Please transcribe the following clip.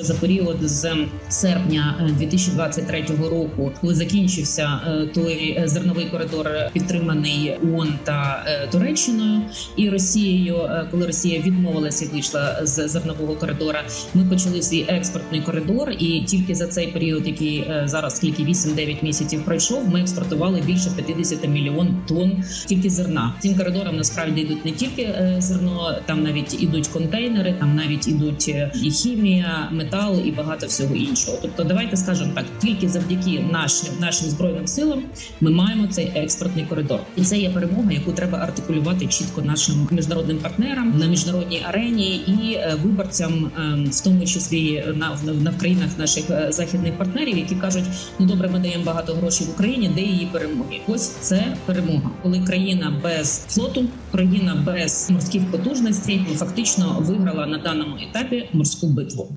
За період з серпня е, 2023 року, коли закінчився е, той е, зерновий коридор, підтриманий ООН та е, Туреччиною і Росією, е, коли Росія відмовилася і вийшла з зернового коридора, ми почали свій експортний коридор. І тільки за цей період, який е, зараз скільки 8-9 місяців пройшов, ми експортували більше 50 мільйон тонн тільки зерна. Цим коридором насправді йдуть не тільки е, зерно, там навіть ідуть контейнери, там навіть ідуть е, і хімія, метал і багато всього іншого. Тобто, давайте скажемо так: тільки завдяки нашим нашим збройним силам ми маємо цей експортний коридор, і це є перемога, яку треба артикулювати чітко нашим міжнародним партнерам на міжнародній арені і е, виборцям, е, в тому числі на, в- на в країнах наших е, західних партнерів, які кажуть: ну добре, ми даємо багато грошей в Україні, де її перемоги? Ось це перемога, коли країна без флоту, країна без морських потужностей фактично виграла на даному етапі морську битву.